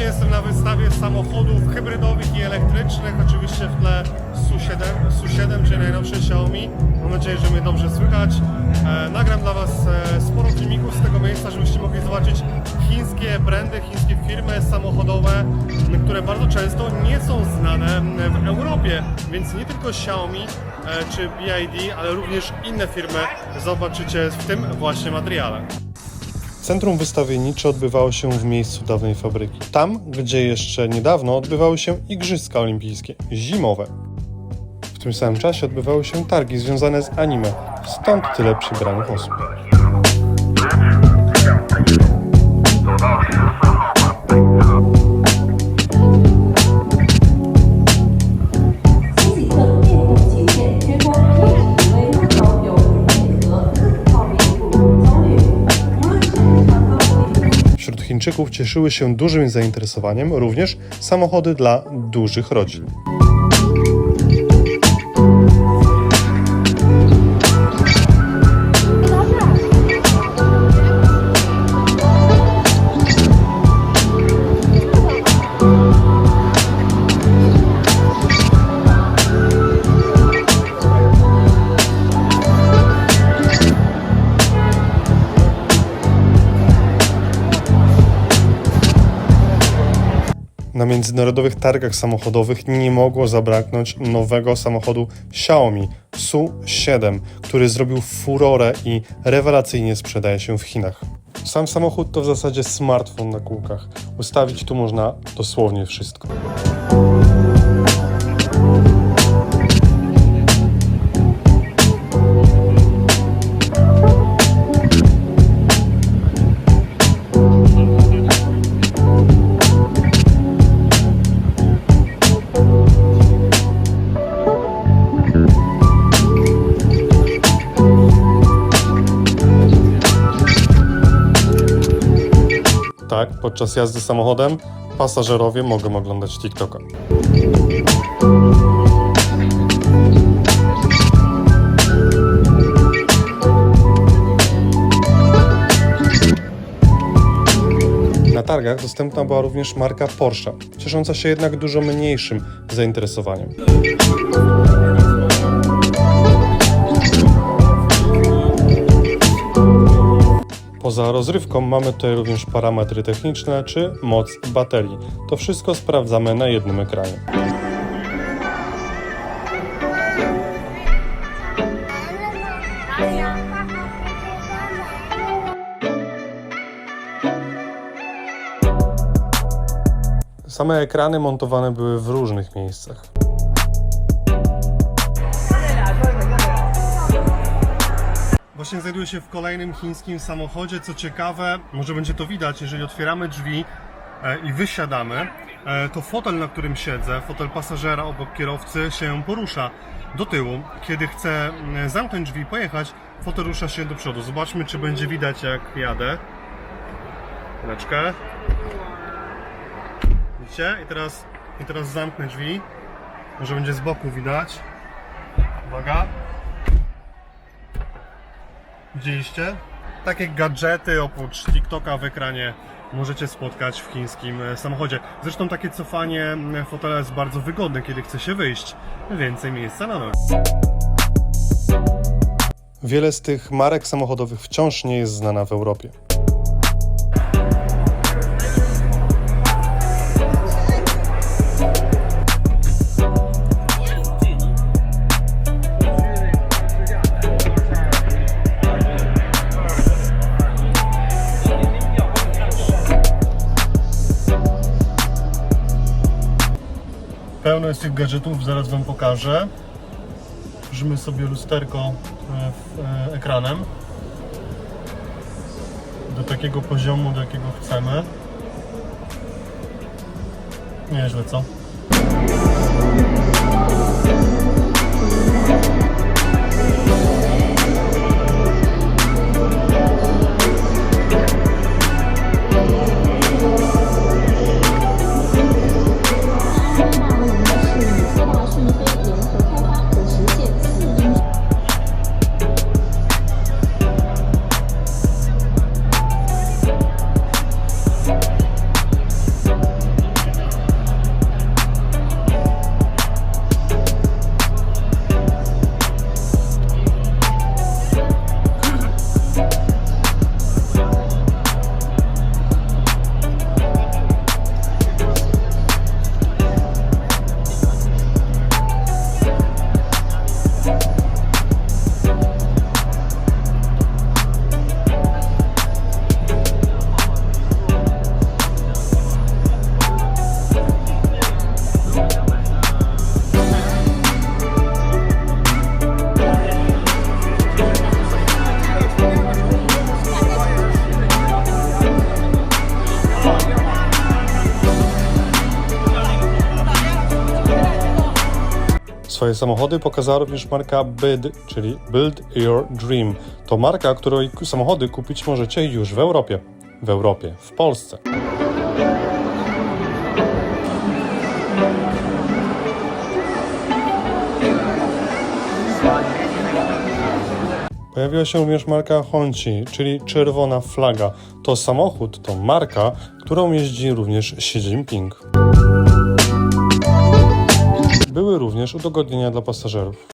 Jestem na wystawie samochodów hybrydowych i elektrycznych, oczywiście w tle SU7, SU7 czyli najnowsze Xiaomi. Mam nadzieję, że mnie dobrze słychać. E, nagram dla Was e, sporo filmików z tego miejsca, żebyście mogli zobaczyć chińskie brandy, chińskie firmy samochodowe, które bardzo często nie są znane w Europie, więc nie tylko Xiaomi e, czy BID, ale również inne firmy zobaczycie w tym właśnie materiale. Centrum wystawiennicze odbywało się w miejscu dawnej fabryki. Tam, gdzie jeszcze niedawno odbywały się Igrzyska Olimpijskie, zimowe. W tym samym czasie odbywały się targi związane z anime, stąd tyle przybranych osób. 新 Wśród Chińczyków cieszyły się dużym zainteresowaniem również samochody dla dużych rodzin. Na międzynarodowych targach samochodowych nie mogło zabraknąć nowego samochodu Xiaomi SU7, który zrobił furorę i rewelacyjnie sprzedaje się w Chinach. Sam samochód to w zasadzie smartfon na kółkach. Ustawić tu można dosłownie wszystko. Podczas jazdy samochodem pasażerowie mogą oglądać TikToka. Na targach dostępna była również marka Porsche, ciesząca się jednak dużo mniejszym zainteresowaniem. Poza rozrywką mamy tutaj również parametry techniczne czy moc baterii. To wszystko sprawdzamy na jednym ekranie. Same ekrany montowane były w różnych miejscach. Właśnie znajduję się w kolejnym chińskim samochodzie. Co ciekawe, może będzie to widać, jeżeli otwieramy drzwi e, i wysiadamy, e, to fotel, na którym siedzę, fotel pasażera obok kierowcy się porusza do tyłu. Kiedy chcę mm, zamknąć drzwi i pojechać, fotel rusza się do przodu. Zobaczmy, czy będzie widać, jak jadę. Chwileczkę. Widzicie? I teraz, I teraz zamknę drzwi. Może będzie z boku widać. Uwaga. Widzieliście? Takie gadżety oprócz TikToka w ekranie możecie spotkać w chińskim e, samochodzie. Zresztą takie cofanie m, fotela jest bardzo wygodne, kiedy chce się wyjść. Więcej miejsca na nogi. Wiele z tych marek samochodowych wciąż nie jest znana w Europie. Pełno jest tych gadżetów, zaraz Wam pokażę. Tworzymy sobie lusterko e, e, ekranem do takiego poziomu, do jakiego chcemy. Nieźle, co? Swoje samochody pokazała również marka BYD, czyli Build Your Dream. To marka, której samochody kupić możecie już w Europie. W Europie, w Polsce. Pojawiła się również marka Honci, czyli czerwona flaga. To samochód, to marka, którą jeździ również Xi Jinping. Były również udogodnienia dla pasażerów.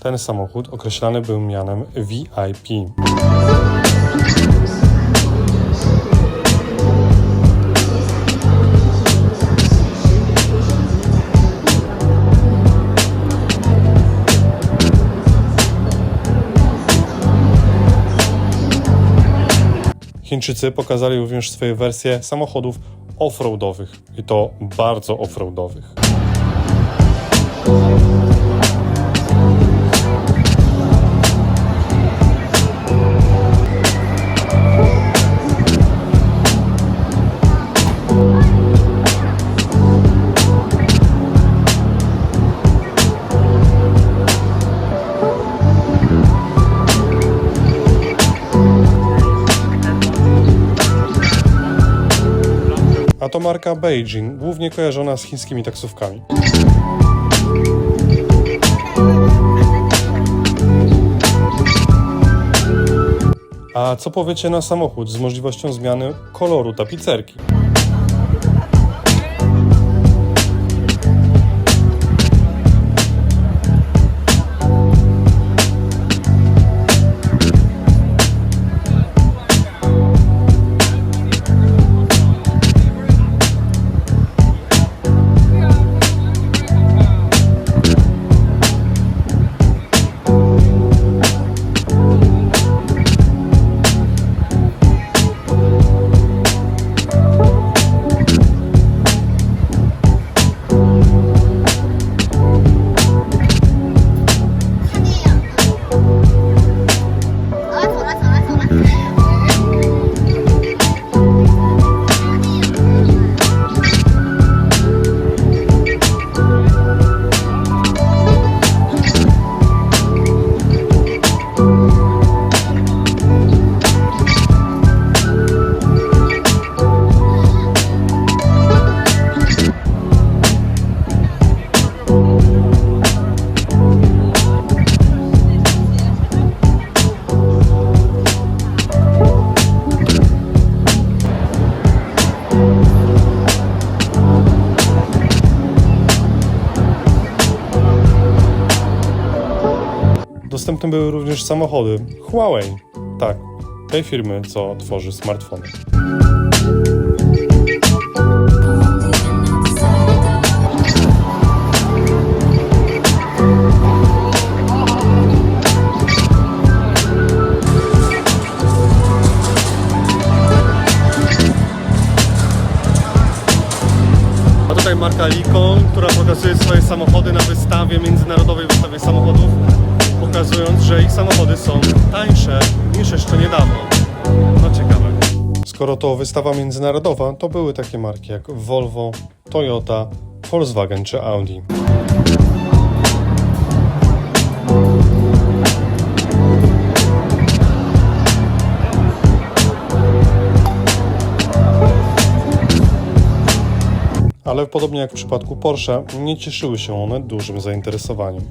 Ten samochód określany był mianem VIP. Chińczycy pokazali również swoje wersje samochodów offroadowych i to bardzo offroadowych. A to marka Beijing, głównie kojarzona z chińskimi taksówkami. A co powiecie na samochód z możliwością zmiany koloru tapicerki? Dostępne były również samochody Huawei. Tak, tej firmy, co tworzy smartfony. Marka Likon, która pokazuje swoje samochody na wystawie, międzynarodowej wystawie samochodów, pokazując, że ich samochody są tańsze niż jeszcze niedawno. No ciekawe. Skoro to wystawa międzynarodowa, to były takie marki jak Volvo, Toyota, Volkswagen czy Audi. Ale podobnie jak w przypadku Porsche, nie cieszyły się one dużym zainteresowaniem.